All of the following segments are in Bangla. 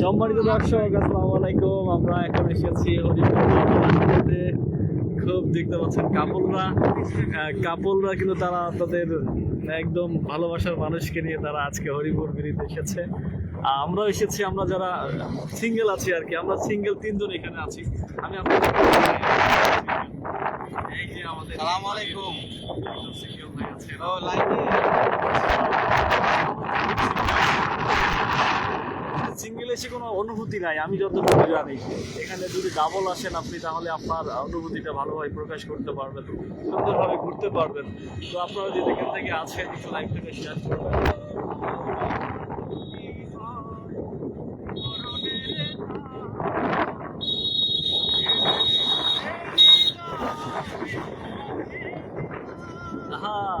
সম্মানিত দর্শক আসসালামু আলাইকুম। আমরা এখন এসেছি খুব দেখতে পাচ্ছেন কাপলরা কাপলরা কিন্তু তারা তাদের একদম ভালোবাসার মানুষকে নিয়ে তারা আজকে হরিপুর বিরিতে এসেছে। আহ, আমরাও এসেছি আমরা যারা সিঙ্গেল আছি আর কি আমরা সিঙ্গেল তিনজন এখানে আছি। আমি আপনাদের এই যে আমাদের আলাইকুম। সিঙ্গেল ভাই আছে। লাইনে কোনো অনুভূতি নাই, আমি যতটুকু জানি। এখানে যদি ডাবল আসেন আপনি, তাহলে আপনার অনুভূতিটা ভালোভাবে প্রকাশ করতে পারবেন, সুন্দরভাবে ঘুরতে পারবেন। তো আপনারা যদি এখান থেকে আছেন, একটু লাইভ থেকে শেয়ার করবেন হ্যাঁ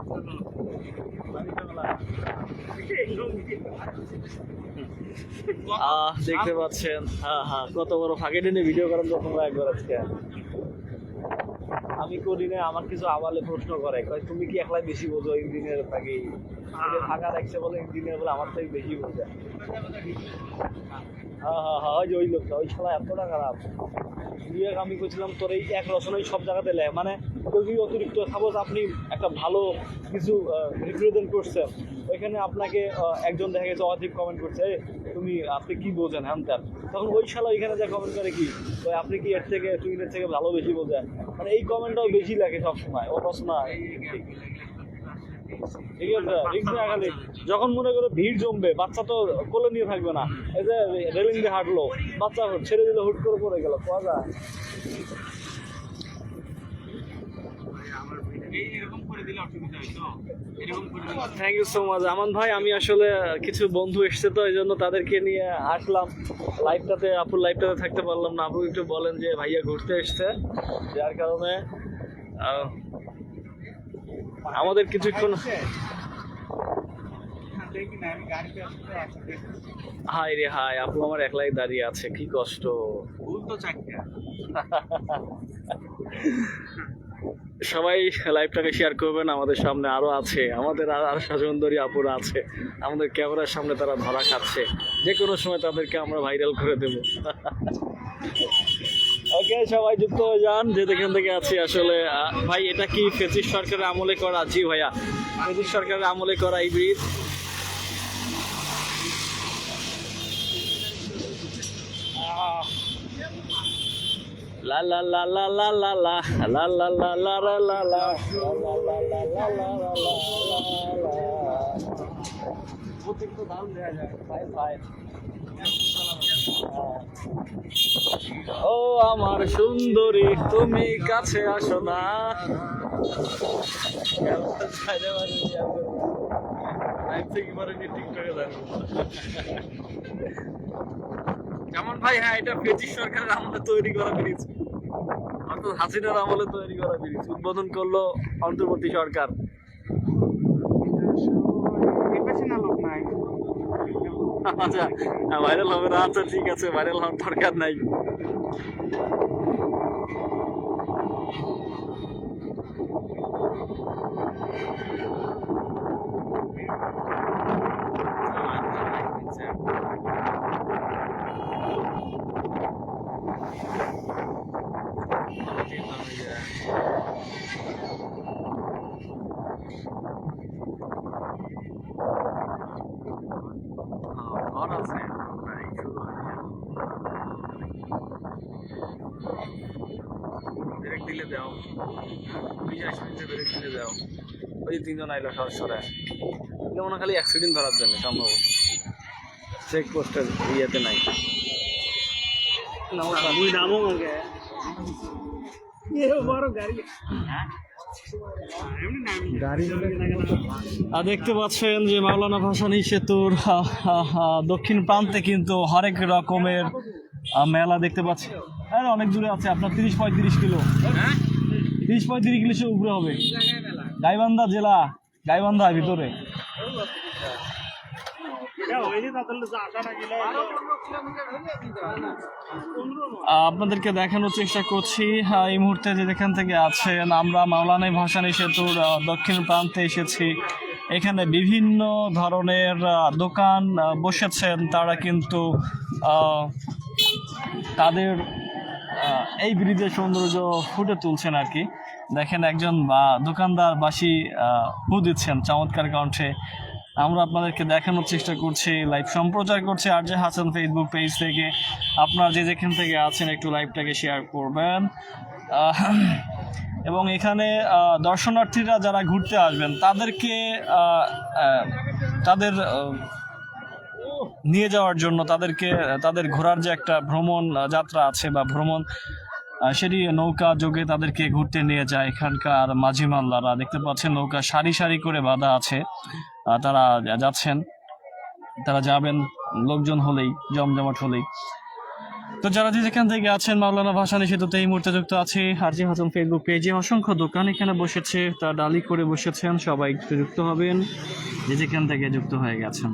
আহ, দেখতে পাচ্ছেন হ্যাঁ হ্যাঁ কত বড় ফাঁকে টেনে ভিডিও করেন তোমরা একবার আজকে। আমি করি না আমার কিছু আবালে প্রশ্ন করে, কয়, তুমি কি একলাই বেশি বোঝো ইঞ্জিনিয়ার ফাঁকে ফাঁকা রাখছে বলে ইঞ্জিনিয়ার বলে আমার থেকে বেশি বোঝে। হ্যাঁ হ্যাঁ হ্যাঁ ওই লোকটা, ওই শালা এতটা খারাপ বিয়ে আমি করছিলাম তোর এই এক রচনাই সব জায়গাতে লেয় মানে যদি অতিরিক্ত সাপোজ আপনি একটা ভালো কিছু রিপ্রেজেন্ট করছেন ওইখানে আপনাকে একজন দেখা গেছে অধিক কমেন্ট করছে "এ, তুমি আপনি কি বোঝেন হ্যান ত্যান তখন ওই শালা ওইখানে যা কমেন্ট করে কি ওই আপনি কি এর থেকে টুইনের থেকে ভালো বেশি বোঝেন? মানে এই কমেন্টটাও বেশি লাগে সবসময় ও রচনা ঠিক আছে খালি। যখন মনে করো ভিড় জমবে, বাচ্চা তো কোলে নিয়ে থাকবে না। এই যে রেলিং দিয়ে হাঁটলো, বাচ্চা ছেড়ে দিলে, হুট করে পড়ে গেল পাওয়া যায়? Thank you so much Aman ভাই, আমি আসলে কিছু বন্ধু এসছে তো, এই জন্য তাদেরকে নিয়ে আসলাম। লাইভটাতে আপুর লাইভটাতে থাকতে পারলাম না। আপু একটু বলেন যে ভাইয়া ঘুরতে এসছে, যার কারণে আমাদের কিছুক্ষণ গাড়িতে আসতে আসতে হাই রে হাই আপু আমার একলাই দাঁড়িয়ে আছে কি কষ্ট। সবাই লাইভটাকে শেয়ার করবেন আমাদের সামনে আরও আছে। আমাদের আর আর সুন্দরী আপুরা আছে। আমাদের ক্যামেরার সামনে তারা ধরা খাচ্ছে। যে কোনো সময় তাদেরকে আমরা ভাইরাল করে দেব। ওকে সবাই যুক্ত হয়ে যান যে যেখান থেকে আছি আসলে ভাই এটা কি ফেসিস সরকারের আমলে করা জি ভাইয়া ফেসিস সরকারের আমলে করা এই bridge la la la la la la la la la la la অতিরিক্ত দাম দেওয়া যায় ফাইভ ফাইভ ও আমার সুন্দরী, তুমি কাছে আসো না। যেমন ভাই হ্যাঁ এটা ব্রিটিশ সরকারের আমলে তৈরি করা ব্রিজ। অর্থাৎ হাসিনার আমলে তৈরি করা ব্রিজ। উদ্বোধন করল অন্তর্বর্তী সরকার। আচ্ছা ভাইরাল হবে না। আচ্ছা ঠিক আছে ভাইরাল হওয়ার দরকার নাই। Thank you. মিনিটে দাও। ওই তিনজন আইলো সরসরে মনে খালি অ্যাক্সিডেন্ট ধরার জন্য সম্ভবত চেক পোস্টের ইয়েতে নাই। নামো আগে এ বড় গাড়ি। এমনি নামি গাড়ি আর দেখতে পাচ্ছেন যে মাওলানা ভাসানি সেতুর দক্ষিণ প্রান্তে কিন্তু হরেক রকমের মেলা দেখতে পাচ্ছি। আরে অনেক দূরে আছে আপনার তিরিশ পঁয়ত্রিশ কিলো। তিরিশ পঁয়ত্রিশ কিলো উপরে হবে। গাইবান্ধা জেলা, গাইবান্ধা ভিতরে। আপনাদেরকে দেখানোর চেষ্টা করছি। এই মুহূর্তে যে যেখান থেকে আছেন, আমরা মাওলানাই ভাসানী সেতুর দক্ষিণ প্রান্তে এসেছি। এখানে বিভিন্ন ধরনের দোকান বসেছেন। তারা কিন্তু তাদের এই ব্রিজের সৌন্দর্য ফুটে তুলছেন আর কি। দেখেন একজন দোকানদার বাসি হু দিচ্ছেন চমৎকার কণ্ঠে। আমরা আপনাদেরকে দেখানোর চেষ্টা করছি লাইভ সম্প্রচার করছি R J Hasan Facebook page থেকে। আপনারা যে যেখান থেকে আছেন, একটু লাইভটাকে শেয়ার করবেন। এবং এখানে দর্শনার্থীরা যারা ঘুরতে আসবেন, তাদেরকে তাদের নিয়ে যাওয়ার জন্য তাদেরকে, তাদের ঘোরার যে একটা ভ্রমণ যাত্রা আছে বা ভ্রমণ সেটি নৌকা যোগে তাদেরকে ঘুরতে নিয়ে যায় এখানকার মাঝি মাল্লারা দেখতে পাচ্ছেন নৌকা সারি সারি করে বাঁধা আছে। তারা যাচ্ছেন। তারা যাবেন লোকজন হলেই, জমজমাট হলেই। তো যারা যেখান থেকে আছেন, মাওলানা ভাসানী সেতুতে এই মুহূর্তে যুক্ত আছে হারজি হাসান ফেসবুক পেজে অসংখ্য দোকান এখানে বসেছে তারা ডালি করে বসেছেন, সবাই যুক্ত হবেন। যে যেখান থেকে যুক্ত হয়ে গেছেন।